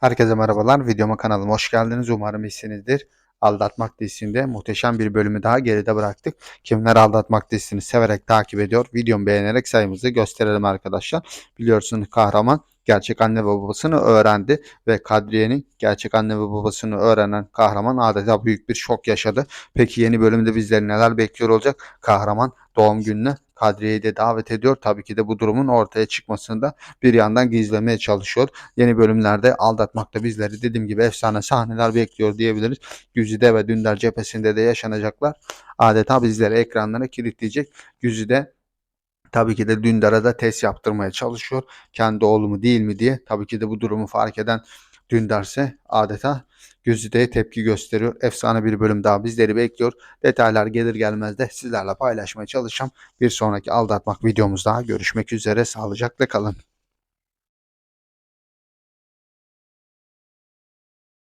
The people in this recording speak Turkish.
Herkese merhabalar. Videoma kanalıma hoş geldiniz. Umarım iyisinizdir. Aldatmak dizisinde muhteşem bir bölümü daha geride bıraktık. Kimler Aldatmak dizisini severek takip ediyor? Videomu beğenerek sayımızı gösterelim arkadaşlar. Biliyorsunuz kahraman gerçek anne ve babasını öğrendi ve Kadriye'nin gerçek anne ve babasını öğrenen kahraman adeta büyük bir şok yaşadı. Peki yeni bölümde bizleri neler bekliyor olacak? Kahraman doğum gününe Kadriye'yi de davet ediyor. Tabii ki de bu durumun ortaya çıkmasını da bir yandan gizlemeye çalışıyor yeni bölümlerde aldatmakta bizleri dediğim gibi efsane sahneler bekliyor diyebiliriz. Güzide ve Dündar cephesinde de yaşanacaklar. Adeta bizleri ekranlara kilitleyecek. Güzide tabii ki de Dündar'a da test yaptırmaya çalışıyor. Kendi oğlu mu değil mi diye. Tabii ki de bu durumu fark eden Dündar ise adeta Güzide'ye tepki gösteriyor. Efsane bir bölüm daha bizleri bekliyor. Detaylar gelir gelmez de sizlerle paylaşmaya çalışacağım. Bir sonraki aldatmak videomuzda görüşmek üzere. Sağlıcakla kalın.